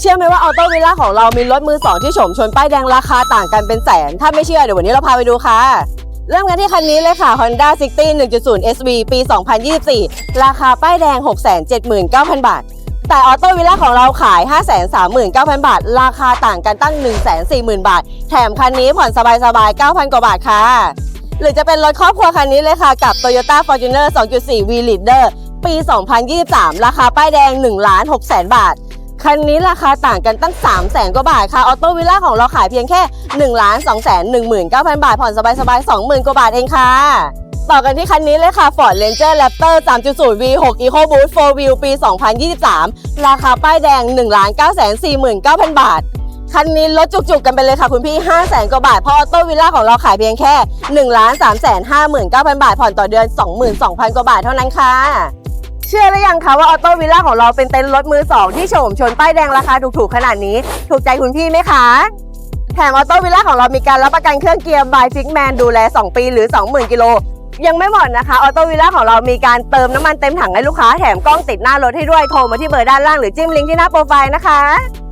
เชื่อไหมว่าออโต้วิลล่าของเรามีรถมือสองที่โฉมชนป้ายแดงราคาต่างกันเป็นแสน ถ้าไม่เชื่อเดี๋ยววันนี้เราพาไปดูค่ะ เริ่มกันที่คันนี้เลยค่ะ Honda City 1.0 SV ปี 2024 ราคาป้ายแดง 679,000 บาท แต่ออโต้วิลล่าของเราขาย 539,000 บาท ราคาต่างกันตั้ง 140,000 บาท แถมคันนี้ผ่อนสบายๆ 9,000 กว่าบาทค่ะ หรือจะเป็นรถครอบครัวคันนี้เลยค่ะ กับ Toyota Fortuner 2.4 V Leader ปี 2023 ราคาป้ายแดง1ล้าน6แสนบาท คันนี้ราคาต่างกันตั้ง 3 0 0แสนกว่าบาทค่ะ ออโต้วิลล่าของเราขายเพียงแค่1ล้าน2แสน19,000 บาท ผ่อนสบายๆ 20,000 กว่าบาทเองค่ะ ต่อกันที่คันนี้เลยค่ะ Ford Ranger Raptor 3.0 V6 Eco Boost 4 Wheel ปี 2023 ราคาป้ายแดง1ล้าน9แสน49,000 บาท คันนี้ลดจุกๆกันไปเลยค่ะคุณพี่ 5 0 0แสนกว่าบาท เพราะออโต้วิลล่าของเราขายเพียงแค่1ล้าน3แสน59,000 บาท ผ่อนต่อเดือน 22,000 กว่าบาทเท่านั้นค่ะ เชื่อหรือยังคะว่าออโต้วิลล่าของเราเป็นเต็นท์รถมือสองที่โฉมชนป้ายแดงราคาถูกๆขนาดนี้ ถูกใจคุณพี่ไหมคะแถมออโต้วิลล่าของเรามีการรับประกันเครื่องเกียร์บายฟิกแมนดูแล 2 ปีหรือ 20,000 กิโล ยังไม่หมดนะคะออโต้วิลล่าของเรามีการเติมน้ำมันเต็มถังให้ลูกค้าแถมกล้องติดหน้ารถให้ด้วยโทรมาที่เบอร์ด้านล่างหรือจิ้มลิงก์ที่หน้าโปรไฟล์นะคะ